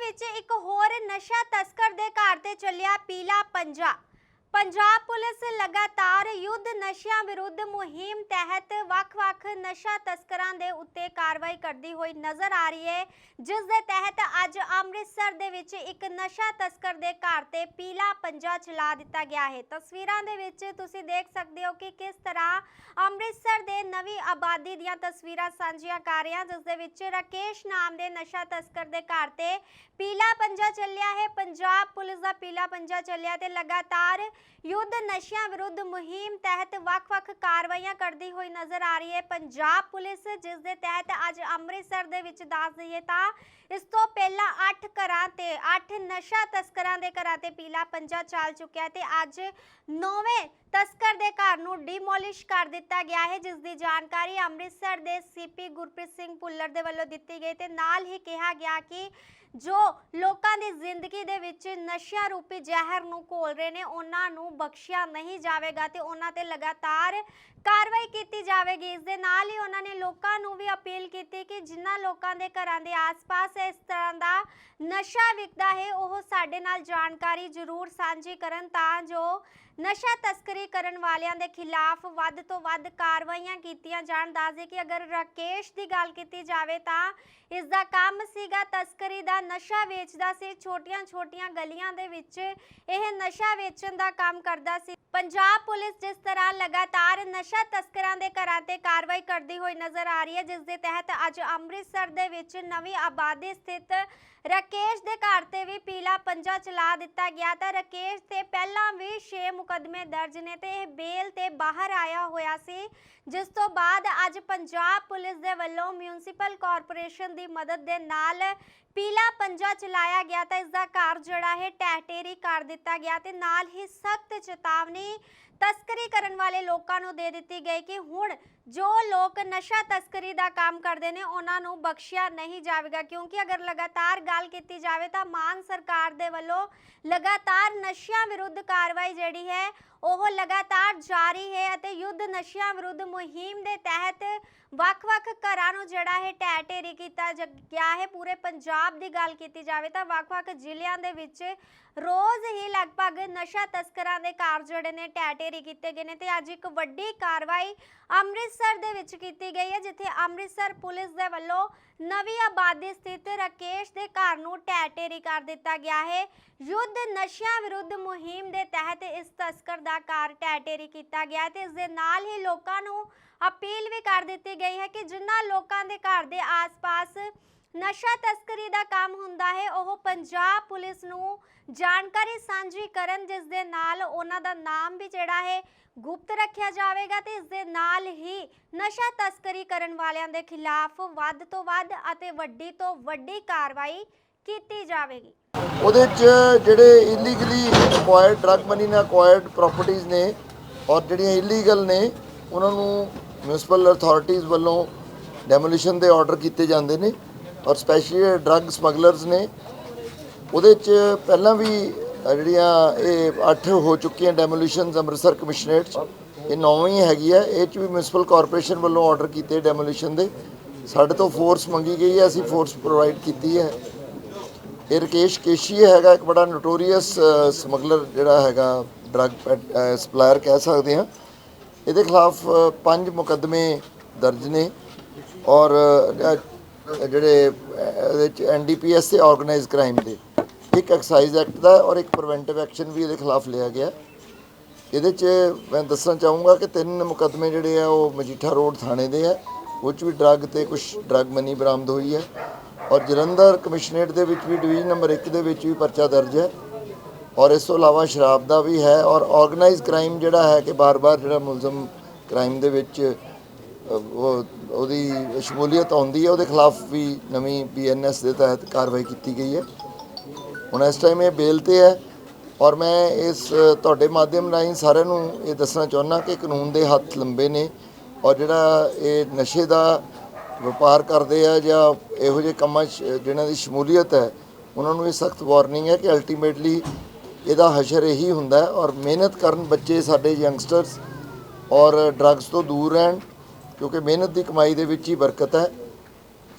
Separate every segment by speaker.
Speaker 1: ਵਿੱਚ ਇੱਕ ਹੋਰ ਨਸ਼ਾ ਤਸਕਰ ਦੇ ਘਰ ਤੇ ਚੱਲਿਆ ਪੀਲਾ ਪੰਜਾ। ਪੰਜਾਬ ਪੁਲਿਸ ਲਗਾਤਾਰ ਯੁੱਧ ਨਸ਼ਿਆਂ ਵਿਰੁੱਧ ਮੁਹਿੰਮ ਤਹਿਤ ਵੱਖ-ਵੱਖ ਨਸ਼ਾ ਤਸਕਰਾਂ ਦੇ ਉੱਤੇ ਕਾਰਵਾਈ ਕਰਦੀ ਹੋਈ ਨਜ਼ਰ ਆ ਰਹੀ ਹੈ, ਜਿਸ ਦੇ ਤਹਿਤ ਅੱਜ ਅੰਮ੍ਰਿਤਸਰ ਦੇ ਵਿੱਚ ਇੱਕ ਨਸ਼ਾ ਤਸਕਰ ਦੇ ਘਰ ਤੇ ਪੀਲਾ ਪੰਜਾ ਚਲਾ ਦਿੱਤਾ ਗਿਆ ਹੈ। ਤਸਵੀਰਾਂ ਦੇ ਵਿੱਚ ਤੁਸੀਂ ਦੇਖ ਸਕਦੇ ਹੋ ਕਿ ਕਿਸ ਤਰ੍ਹਾਂ ਅੰਮ੍ਰਿਤਸਰ ਦੇ ਨਵੀਂ ਆਬਾਦੀ ਦੀਆਂ ਤਸਵੀਰਾਂ ਸਾਂਝੀਆਂ ਕਰ ਰਹੇ ਹਾਂ ਜਿਸ ਦੇ ਵਿੱਚ ਰਾਕੇਸ਼ ਨਾਮ ਦੇ ਨਸ਼ਾ ਤਸਕਰ ਦੇ ਘਰ ਤੇ ਪੀਲਾ ਪੰਜਾ ਚੱਲਿਆ ਹੈ। ਪੰਜਾਬ ਪੁਲਿਸ ਦਾ ਪੀਲਾ ਪੰਜਾ ਚੱਲਿਆ ਤੇ ਲਗਾਤਾਰ ਯੁੱਧ ਨਸ਼ਿਆਂ ਵਿਰੁੱਧ ਮੁਹਿੰਮ ਤਹਿਤ ਵੱਖ-ਵੱਖ ਕਾਰਵਾਈਆਂ ਕਰਦੀ ਹੋਈ ਨਜ਼ਰ ਆ ਰਹੀ ਹੈ। ਪੰਜਾਬ ਪੁਲਿਸ ਜਿਸ ਦੇ ਤਹਿਤ ਅੱਜ ਅੰਮ੍ਰਿਤਸਰ ਦੇ ਵਿੱਚ ਦੱਸ ਦਈਏ ਤਾਂ ਇਸ ਤੋਂ ਪਹਿਲਾਂ 8 ਘਰਾਂ ਤੇ 8 ਨਸ਼ਾ ਤਸਕਰਾਂ ਦੇ ਘਰਾਂ ਤੇ ਪੀਲਾ ਪੰਜਾ ਚੱਲ ਚੁੱਕਿਆ ਤੇ ਅੱਜ ਨੌਵੇਂ ਤਸਕਰ ਦੇ ਘਰ ਨੂੰ ਡਿਮੋਲਿਸ਼ ਕਰ ਦਿੱਤਾ ਗਿਆ ਹੈ, ਜਿਸ ਦੀ ਜਾਣਕਾਰੀ ਅੰਮ੍ਰਿਤਸਰ ਦੇ ਸੀਪੀ ਗੁਰਪ੍ਰੀਤ ਸਿੰਘ ਭੁੱਲਰ ਦੇ ਵੱਲੋਂ ਦਿੱਤੀ ਗਈ ਤੇ ਨਾਲ ਹੀ ਕਿਹਾ ਗਿਆ ਕਿ ਜੋ ਲੋਕਾਂ ਦੀ ਜ਼ਿੰਦਗੀ ਦੇ ਵਿੱਚ ਨਸ਼ਿਆਂ ਰੂਪੀ ਜ਼ਹਿਰ ਨੂੰ ਘੋਲ ਰਹੇ ਨੇ, ਉਹਨਾਂ ਨੂੰ ਬਖਸ਼ਿਆ ਨਹੀਂ ਜਾਵੇਗਾ ਤੇ ਉਹਨਾਂ ਤੇ ਲਗਾਤਾਰ ਕਾਰਵਾਈ ਕੀਤੀ ਜਾਵੇਗੀ। ਇਸ ਦੇ ਨਾਲ ਹੀ ਉਹਨਾਂ ਨੇ ਲੋਕਾਂ ਨੂੰ ਵੀ ਅਪੀਲ ਕੀਤੀ ਕਿ ਜਿਨ੍ਹਾਂ ਲੋਕਾਂ ਦੇ ਘਰਾਂ ਦੇ ਆਸ-ਪਾਸ ਇਸ ਤਰ੍ਹਾਂ ਦਾ ਨਸ਼ਾ ਵਿਕਦਾ ਹੈ, ਉਹ ਸਾਡੇ ਨਾਲ ਜਾਣਕਾਰੀ ਜ਼ਰੂਰ ਸਾਂਝੀ ਕਰਨ ਤਾਂ ਜੋ ਨਸ਼ਾ ਤਸਕਰੀ ਕਰਨ ਵਾਲਿਆਂ ਦੇ ਖਿਲਾਫ ਵੱਧ ਤੋਂ ਵੱਧ ਕਾਰਵਾਈਆਂ ਕੀਤੀਆਂ ਜਾਣ। ਦੱਸਦੇ ਕਿ ਅਗਰ ਰਾਕੇਸ਼ ਦੀ ਗੱਲ ਕੀਤੀ ਜਾਵੇ ਤਾਂ ਇਸ ਦਾ ਕੰਮ ਸੀਗਾ ਤਸਕਰੀ ਦਾ ਨਸ਼ਾ ਵੇਚਦਾ ਸੀ। ਛੋਟੀਆਂ-ਛੋਟੀਆਂ ਗਲੀਆਂ ਦੇ ਵਿੱਚ ਇਹ ਨਸ਼ਾ ਵੇਚਣ ਦਾ ਕੰਮ ਕਰਦਾ ਸੀ। ਪੰਜਾਬ ਪੁਲਿਸ ਜਿਸ ਤਰ੍ਹਾਂ ਲਗਾਤਾਰ ਨਸ਼ਾ ਤਸਕਰਾਂ ਦੇ ਘਰਾਂ ਤੇ ਕਾਰਵਾਈ ਕਰਦੀ ਹੋਈ ਨਜ਼ਰ ਆ ਰਹੀ ਹੈ, ਜਿਸ ਦੇ ਤਹਿਤ ਅੱਜ ਅੰਮ੍ਰਿਤਸਰ ਦੇ ਵਿੱਚ ਨਵੀਂ ਆਬਾਦੀ ਸਥਿਤ ਰਾਕੇਸ਼ ਦੇ ਘਰ ਤੇ ਵੀ ਪੀਲਾ ਪੰਜਾ ਚਲਾ ਦਿੱਤਾ ਗਿਆ। ਤਾਂ ਰਾਕੇਸ਼ ਤੇ ਪਹਿਲਾਂ ਵੀ 6 ਮੁਕਦਮੇ ਦਰਜ ਨੇ ਤੇ ਇਹ ਬੇਲ ਤੇ ਬਾਹਰ ਆਇਆ ਹੋਇਆ ਸੀ। ਜਿਸ ਤੋਂ ਬਾਅਦ ਅੱਜ ਪੰਜਾਬ ਪੁਲਿਸ ਦੇ ਵੱਲੋਂ ਮਿਊਨਿਸਪਲ ਕਾਰਪੋਰੇਸ਼ਨ ਦੀ ਮਦਦ ਦੇ ਨਾਲ ਪੀਲਾ ਪੰਜਾ ਚਲਾਇਆ ਗਿਆ ਤਾਂ ਇਸ ਦਾ ਘਰ ਜਿਹੜਾ ਹੈ, ਟਹਿਟੇਰੀ ਕਰ ਦਿੱਤਾ ਗਿਆ ਤੇ ਨਾਲ ਹੀ ਸਖਤ ਚੇਤਾਵਨੀ ਤਸਕਰੀ ਕਰਨ ਵਾਲੇ ਲੋਕਾਂ ਨੂੰ ਦੇ ਦਿੱਤੀ ਗਈ ਕਿ ਹੁਣ ਜੋ ਲੋਕ ਨਸ਼ਾ ਤਸਕਰੀ ਦਾ ਕੰਮ ਕਰਦੇ ਨੇ, ਉਹਨਾਂ ਨੂੰ ਬਖਸ਼ਿਆ ਨਹੀਂ ਜਾਵੇਗਾ। ਕਿਉਂਕਿ ਅਗਰ ਲਗਾਤਾਰ ਗੱਲ ਕੀਤੀ ਜਾਵੇ ਤਾਂ ਮਾਨ ਸਰਕਾਰ ਦੇ ਵੱਲੋਂ ਲਗਾਤਾਰ ਨਸ਼ਿਆਂ ਵਿਰੁੱਧ ਕਾਰਵਾਈ ਜਿਹੜੀ ਹੈ, ਉਹ ਲਗਾਤਾਰ ਜਾਰੀ ਹੈ ਅਤੇ ਯੁੱਧ ਨਸ਼ਿਆਂ ਵਿਰੁੱਧ ਮੁਹਿੰਮ ਦੇ ਤਹਿਤ ਵੱਖ-ਵੱਖ ਘਰਾਂ ਨੂੰ ਜਿਹੜਾ ਹੈ ਢਹਿ ਢੇਰੀ ਕੀਤਾ ਜ- ਗਿਆ ਹੈ। ਪੂਰੇ ਪੰਜਾਬ ਦੀ ਗੱਲ ਕੀਤੀ ਜਾਵੇ ਤਾਂ ਵੱਖ-ਵੱਖ ਜ਼ਿਲ੍ਹਿਆਂ ਦੇ ਵਿੱਚ ਰੋਜ਼ ਹੀ ਲਗਭਗ ਨਸ਼ਾ ਤਸਕਰਾਂ ਦੇ ਘਰ ਜਿਹੜੇ ਨੇ ਢਹਿ ਢੇਰੀ ਕੀਤੇ ਗਏ ਨੇ ਤੇ ਅੱਜ ਇੱਕ ਵੱਡੀ ਕਾਰਵਾਈ ਅੰਮ੍ਰਿਤਸਰ ਦੇ ਵਿੱਚ ਕੀਤੀ ਗਈ ਹੈ, ਜਿੱਥੇ ਅੰਮ੍ਰਿਤਸਰ ਪੁਲਿਸ ਦੇ ਵੱਲੋਂ ਨਵੀਂ ਆਬਾਦੀ ਸਥਿਤ ਰਾਕੇਸ਼ ਦੇ ਘਰ ਨੂੰ ਢਹਿ ਕਰ ਦਿੱਤਾ ਗਿਆ ਹੈ। ਯੁੱਧ ਨਸ਼ਿਆਂ ਵਿਰੁੱਧ ਮੁਹਿੰਮ ਦੇ ਤਹਿਤ ਇਸ ਤਸਕਰ ਦਾ ਘਰ ਢਹਿ ਕੀਤਾ ਗਿਆ ਤੇ ਇਸ ਦੇ ਨਾਲ ਹੀ ਲੋਕਾਂ ਨੂੰ ਅਪੀਲ ਵੀ ਕਰ ਦਿੱਤੀ ਗਈ ਹੈ ਕਿ ਜਿਨ੍ਹਾਂ ਲੋਕਾਂ ਦੇ ਘਰ ਦੇ ਆਸ-ਪਾਸ ਨਸ਼ਾ ਤਸਕਰੀ ਦਾ ਕੰਮ ਹੁੰਦਾ ਹੈ। ਉਹ ਪੰਜਾਬ ਪੁਲਿਸ ਨੂੰ ਜਾਣਕਾਰੀ ਸਾਂਝੀ ਕਰਨ, ਜਿਸ ਦੇ ਨਾਲ ਉਹਨਾਂ ਦਾ ਨਾਮ ਵੀ ਜਿਹੜਾ ਹੈ ਗੁਪਤ ਰੱਖਿਆ ਜਾਵੇਗਾ ਤੇ ਇਸ ਦੇ ਨਾਲ ਹੀ ਨਸ਼ਾ ਤਸਕਰੀ ਕਰਨ ਵਾਲਿਆਂ ਦੇ ਖਿਲਾਫ ਵੱਧ ਤੋਂ ਵੱਧ ਅਤੇ ਵੱਡੀ ਤੋਂ ਵੱਡੀ ਕਾਰਵਾਈ ਕੀਤੀ ਜਾਵੇਗੀ।
Speaker 2: ਉਹਦੇ ਚ ਜਿਹੜੇ ਇਲੀਗਲੀ ਅਕਵਾਇਰਡ ਡਰੱਗ ਮਨੀ ਨਾਲ ਅਕਵਾਇਰਡ ਪ੍ਰਾਪਰਟੀਆਂ ਨੇ ਔਰ ਜਿਹੜੀਆਂ ਇਲੀਗਲ ਨੇ, ਉਹਨਾਂ ਨੂੰ ਮਿਊਨਿਸਪਲ ਅਥਾਰਟੀਆਂ ਵੱਲੋਂ ਡੈਮੋਲੀਸ਼ਨ ਦੇ ਆਰਡਰ ਕੀਤੇ ਜਾਂਦੇ ਨੇ। ਔਰ ਸਪੈਸ਼ਲੀ ਡਰੱਗ ਸਮਗਲਰਸ ਨੇ, ਉਹਦੇ ਚ ਪਹਿਲਾਂ ਵੀ ਜਿਹੜੀਆਂ ਇਹ 8 ਹੋ ਚੁੱਕੀਆਂ ਡੈਮੋਲੀਸ਼ਨਸ ਅੰਮ੍ਰਿਤਸਰ ਕਮਿਸ਼ਨਰੇਟ ਚ, ਇਹ ਨੌਵੀਂ ਹੈਗੀ ਹੈ ਇਹ ਚ ਵੀ ਮਿਊਨਿਸਪਲ ਕਾਰਪੋਰੇਸ਼ਨ ਵੱਲੋਂ ਆਰਡਰ ਕੀਤੇ ਡੈਮੋਲੀਸ਼ਨ ਦੇ। ਸਾਡੇ ਤੋਂ ਫੋਰਸ ਮੰਗੀ ਗਈ ਹੈ, ਅਸੀਂ ਫੋਰਸ ਪ੍ਰੋਵਾਈਡ ਕੀਤੀ ਹੈ। ਇਹ ਰਕੇਸ਼ ਕੇਸ਼ੀ ਹੈਗਾ, ਇੱਕ ਬੜਾ ਨੋਟੋਰੀਅਸ ਸਮਗਲਰ ਜਿਹੜਾ ਹੈਗਾ ਡਰੱਗ ਸਪਲਾਇਰ ਕਹਿ ਸਕਦੇ ਹਾਂ। ਇਹਦੇ ਖਿਲਾਫ ਪੰਜ ਮੁਕੱਦਮੇ ਦਰਜ ਨੇ। ਔਰ ਜਿਹੜੇ ਇਹਦੇ ਚ ਐਨਡੀਪੀਐਸ ਤੇ ਆਰਗੇਨਾਈਜ਼ ਕ੍ਰਾਈਮ ਦੇ। ਇੱਕ ਐਕਸਾਈਜ਼ ਐਕਟ ਦਾ ਔਰ ਇੱਕ ਪ੍ਰੀਵੈਂਟਿਵ ਐਕਸ਼ਨ ਵੀ ਇਹਦੇ ਖਿਲਾਫ ਲਿਆ ਗਿਆ। ਇਹਦੇ ਚ ਮੈਂ ਦੱਸਣਾ ਚਾਹੂੰਗਾ ਕਿ ਤਿੰਨ ਮੁਕੱਦਮੇ ਜਿਹੜੇ ਆ, ਉਹ ਮਜੀਠਾ ਰੋਡ ਥਾਣੇ ਦੇ ਆ ਉਹ ਚ ਵੀ ਡਰੱਗ ਤੇ ਕੁਝ ਡਰੱਗ ਮਨੀ ਬਰਾਮਦ ਹੋਈ ਹੈ ਔਰ ਜਲੰਧਰ ਕਮਿਸ਼ਨਰੇਟ ਦੇ ਵਿੱਚ ਵੀ ਡਿਵੀਜ਼ਨ ਨੰਬਰ 1 ਦੇ ਵਿੱਚ ਵੀ ਪਰਚਾ ਦਰਜ ਹੈ ਔਰ ਇਸ ਤੋਂ ਇਲਾਵਾ ਸ਼ਰਾਬ ਦਾ ਵੀ ਹੈ। ਔਰ ਆਰਗੇਨਾਈਜ਼ ਕ੍ਰਾਈਮ ਜਿਹੜਾ ਹੈ ਕਿ ਬਾਰ-ਬਾਰ ਜਿਹੜਾ ਮੁਲਜ਼ਮ ਕ੍ਰਾਈਮ ਦੇ ਵਿੱਚ ਉਹਦੀ ਸ਼ਮੂਲੀਅਤ ਆਉਂਦੀ ਹੈ, ਉਹਦੇ ਖਿਲਾਫ ਵੀ ਨਵੀਂ ਬੀਐਨਐਸ ਦੇ ਤਹਿਤ ਕਾਰਵਾਈ ਕੀਤੀ ਗਈ ਹੈ। ਹੁਣ ਇਸ ਟਾਈਮ ਇਹ ਬੇਲ ਤੇ ਹੈ ਔਰ ਮੈਂ ਇਸ, ਤੁਹਾਡੇ ਮਾਧਿਅਮ ਰਾਹੀਂ ਸਾਰਿਆਂ ਨੂੰ ਇਹ ਦੱਸਣਾ ਚਾਹੁੰਦਾ ਕਿ ਕਾਨੂੰਨ ਦੇ ਹੱਥ ਲੰਬੇ ਨੇ ਔਰ ਜਿਹੜਾ ਇਹ ਨਸ਼ੇ ਦਾ ਵਪਾਰ ਕਰਦੇ ਆ ਜਾਂ ਇਹੋ ਜਿਹੇ ਕੰਮਾਂ 'ਚ ਜਿਹਨਾਂ ਦੀ ਸ਼ਮੂਲੀਅਤ ਹੈ, ਉਹਨਾਂ ਨੂੰ ਇਹ ਸਖਤ ਵਾਰਨਿੰਗ ਹੈ ਕਿ ਅਲਟੀਮੇਟਲੀ ਇਹਦਾ ਹਸ਼ਰ ਇਹੀ ਹੁੰਦਾ ਔਰ ਮਿਹਨਤ ਕਰਨ ਬੱਚੇ ਸਾਡੇ ਯੰਗਸਟਰਸ ਔਰ ਡਰੱਗਸ ਤੋਂ ਦੂਰ ਰਹਿਣ ਕਿਉਂਕਿ ਮਿਹਨਤ ਦੀ ਕਮਾਈ ਦੇ ਵਿੱਚ ਹੀ ਬਰਕਤ ਹੈ।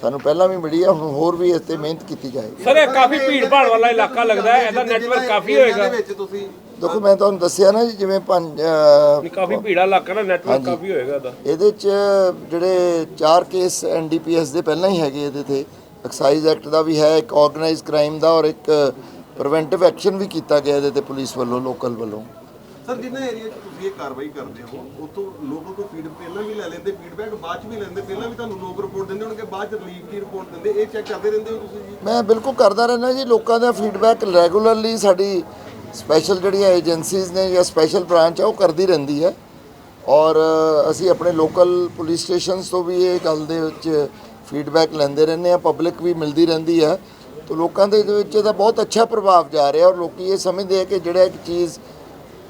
Speaker 2: ਸਾਨੂੰ ਪਹਿਲਾਂ ਵੀ ਮਿਲੀ ਹੈ ਹੁਣ ਹੋਰ ਵੀ ਇਸ ਤੇ ਮਿਹਨਤ ਕੀਤੀ ਜਾਏਗੀ।
Speaker 3: ਸਰ ਇਹ ਕਾਫੀ ਭੀੜ ਭਾੜ ਵਾਲਾ ਇਲਾਕਾ ਲੱਗਦਾ ਹੈ ਇਹਦਾ ਨੈਟਵਰਕ ਕਾਫੀ ਹੋਏਗਾ।
Speaker 4: ਵਿੱਚ ਤੁਸੀਂ
Speaker 2: ਦੇਖੋ ਮੈਂ ਤੁਹਾਨੂੰ ਦੱਸਿਆ ਨਾ ਜੀ ਜਿਵੇਂ ਪੰਜ
Speaker 3: ਕਾਫੀ ਭੀੜਾ ਇਲਾਕਾ ਨਾ ਨੈਟਵਰਕ ਕਾਫੀ ਹੋਏਗਾ ਇਹਦਾ।
Speaker 2: ਇਹਦੇ ਚ ਜਿਹੜੇ ਚਾਰ ਕੇਸ ਐਨਡੀਪੀਐਸ ਦੇ ਪਹਿਲਾਂ ਹੀ ਹੈਗੇ ਇਹਦੇ ਤੇ। ਐਕਸਾਈਜ਼ ਐਕਟ ਦਾ ਵੀ ਹੈ ਇੱਕ ਆਰਗੇਨਾਈਜ਼ ਕ੍ਰਾਈਮ ਦਾ ਔਰ ਇੱਕ ਪ੍ਰੀਵੈਂਟਿਵ ਐਕਸ਼ਨ ਵੀ ਕੀਤਾ ਗਿਆ ਇਹਦੇ ਤੇ ਪੁਲਿਸ ਵੱਲੋਂ ਲੋਕਲ ਵੱਲੋਂ।
Speaker 4: ਸਰ, ਜਿੰਨਾ ਏਰੀਆ 'ਚ ਤੁਸੀਂ ਇਹ ਕਾਰਵਾਈ ਕਰਦੇ ਹੋ ਉਤੋਂ ਲੋਕਾਂ ਤੋਂ ਫੀਡ ਪਹਿਲਾਂ ਵੀ ਲੈ ਲੈਂਦੇ ਫੀਡਬੈਕ ਬਾਅਦ 'ਚ ਵੀ ਲੈਂਦੇ, ਪਹਿਲਾਂ ਵੀ ਤੁਹਾਨੂੰ ਲੋਕ ਰਿਪੋਰਟ ਦਿੰਦੇ ਹੋਣਗੇ, ਬਾਅਦ 'ਚ ਰਿਲੀਫ ਦੀ ਰਿਪੋਰਟ ਦਿੰਦੇ, ਇਹ ਚੈੱਕ ਕਰਦੇ ਰਹਿੰਦੇ ਹੋ ਤੁਸੀਂ ਜੀ?
Speaker 2: ਮੈਂ ਬਿਲਕੁਲ ਕਰਦਾ ਰਹਿੰਦਾ ਜੀ, ਲੋਕਾਂ ਦਾ ਫੀਡਬੈਕ ਰੈਗੂਲਰਲੀ ਸਾਡੀ ਸਪੈਸ਼ਲ ਜਿਹੜੀਆਂ ਏਜੰਸੀਜ਼ ਨੇ ਜਾਂ ਸਪੈਸ਼ਲ ਬ੍ਰਾਂਚ ਆ, ਉਹ ਕਰਦੀ ਰਹਿੰਦੀ ਹੈ। ਔਰ ਅਸੀਂ ਆਪਣੇ ਲੋਕਲ ਪੁਲਿਸ ਸਟੇਸ਼ਨਸ ਤੋਂ ਵੀ ਇਹ ਗੱਲ ਦੇ ਵਿੱਚ ਫੀਡਬੈਕ ਲੈਂਦੇ ਰਹਿੰਦੇ ਆ ਪਬਲਿਕ ਵੀ ਮਿਲਦੀ ਰਹਿੰਦੀ ਹੈ। ਤਾਂ ਲੋਕਾਂ ਦੇ ਵਿੱਚ ਇਹਦਾ ਬਹੁਤ ਅੱਛਾ ਪ੍ਰਭਾਵ ਜਾ ਰਿਹਾ ਔਰ ਲੋਕੀ ਇਹ ਸਮਝਦੇ ਆ ਕਿ ਜਿਹੜਾ ਇੱਕ ਚੀਜ਼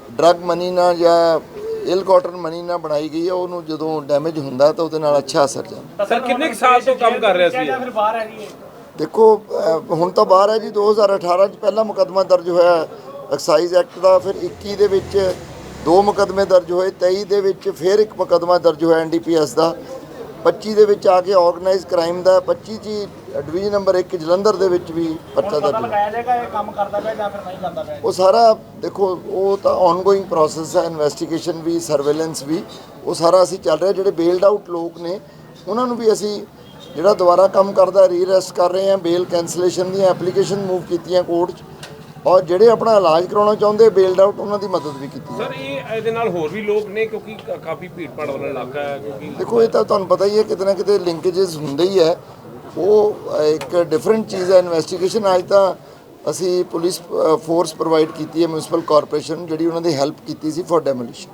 Speaker 2: ਡਰਗ ਮਨੀ ਨਾਲ ਜਾਂ ਇਲ ਕਾਟਨ ਮਨੀ ਨਾਲ ਬਣਾਈ ਗਈ ਹੈ ਉਹਨੂੰ ਜਦੋਂ ਡੈਮੇਜ ਹੁੰਦਾ ਤਾਂ ਉਹਦੇ ਨਾਲ ਅੱਛਾ ਅਸਰ ਜਾਂਦਾ।
Speaker 3: ਸਰ ਕਿੰਨੇ ਸਾਲ ਤੋਂ ਕੰਮ ਕਰ ਰਿਹਾ ਸੀ ਇਹ?
Speaker 2: ਦੇਖੋ ਅਹ ਹੁਣ ਤਾਂ ਬਾਹਰ ਹੈ ਜੀ 2018 ਚ ਪਹਿਲਾ ਮੁਕੱਦਮਾ ਦਰਜ ਹੋਇਆ ਐਕਸਾਈਜ਼ ਐਕਟ ਦਾ ਫਿਰ 21 ਦੇ ਵਿੱਚ ਦੋ ਮੁਕੱਦਮੇ ਦਰਜ ਹੋਏ 23 ਦੇ ਵਿੱਚ ਫਿਰ ਇੱਕ ਮੁਕੱਦਮਾ ਦਰਜ ਹੋਇਆ ਐਨਡੀਪੀਐਸ ਦਾ। 25 ਦੇ ਵਿੱਚ ਆ ਕੇ ਆਰਗੇਨਾਈਜ਼ ਕ੍ਰਾਈਮ ਦਾ 25 ਜੀ ਡਿਵੀਜ਼ਨ ਨੰਬਰ 1 ਜਲੰਧਰ ਦੇ ਵਿੱਚ ਵੀ ਪਰਚਾ ਦਰਜ
Speaker 5: ਲਗਾਇਆ ਜਾਏਗਾ ਇਹ ਕੰਮ ਕਰਦਾ ਪਿਆ ਜਾਂ ਫਿਰ ਨਹੀਂ ਕਰਦਾ ਪਿਆ?
Speaker 2: ਉਹ ਸਾਰਾ ਦੇਖੋ ਉਹ ਤਾਂ ਆਨਗੋਇੰਗ ਪ੍ਰੋਸੈਸ ਹੈ ਇਨਵੈਸਟੀਗੇਸ਼ਨ ਵੀ ਸਰਵੇਲੈਂਸ ਵੀ ਉਹ ਸਾਰਾ ਅਸੀਂ ਚੱਲ ਰਿਹਾ ਜਿਹੜੇ ਬੇਲਡ ਆਊਟ ਲੋਕ ਨੇ ਉਹਨਾਂ ਨੂੰ ਵੀ ਅਸੀਂ ਜਿਹੜਾ ਦੁਬਾਰਾ ਕੰਮ ਕਰਦਾ ਰੀਅਰੈਸਟ ਕਰ ਰਹੇ ਹਾਂ ਬੇਲ ਕੈਂਸਲੇਸ਼ਨ ਦੀਆਂ ਐਪਲੀਕੇਸ਼ਨ ਮੂਵ ਕੀਤੀਆਂ ਕੋਰਟ 'ਚ। ਔਰ ਜਿਹੜੇ ਆਪਣਾ ਇਲਾਜ ਕਰਾਉਣਾ ਚਾਹੁੰਦੇ ਬੇਲਡ ਆਊਟ ਉਹਨਾਂ ਦੀ ਮਦਦ ਵੀ ਕੀਤੀ
Speaker 3: ਸਰ ਇਹ ਇਹਦੇ ਨਾਲ ਹੋਰ ਵੀ ਲੋਕ ਨੇ ਕਿਉਂਕਿ ਕ- ਕਾਫੀ ਭੀੜਪਾੜ ਵਾਲਾ ਇਲਾਕਾ ਹੈ ਕਿਉਂਕਿ
Speaker 2: ਦੇਖੋ ਇਹ ਤਾਂ ਤੁਹਾਨੂੰ ਪਤਾ ਹੀ ਹੈ ਕਿਤੇ ਨਾ ਕਿਤੇ ਲਿੰਕੇजेस ਹੁੰਦੇ ਹੀ ਹੈ। ਉਹ ਇੱਕ ਡਿਫਰੈਂਟ ਚੀਜ਼ ਹੈ ਇਨਵੈਸਟੀਗੇਸ਼ਨ ਅੱਜ ਤਾਂ ਅਸੀਂ ਪੁਲਿਸ ਫੋਰਸ ਪ੍ਰੋਵਾਈਡ ਕੀਤੀ ਹੈ ਮਿਊਨਿਸਪਲ ਕਾਰਪੋਰੇਸ਼ਨ ਜਿਹੜੀ ਉਹਨਾਂ ਦੀ ਹੈਲਪ ਕੀਤੀ ਸੀ ਫੋਰ ਡੈਮੋਲਿਸ਼ਨ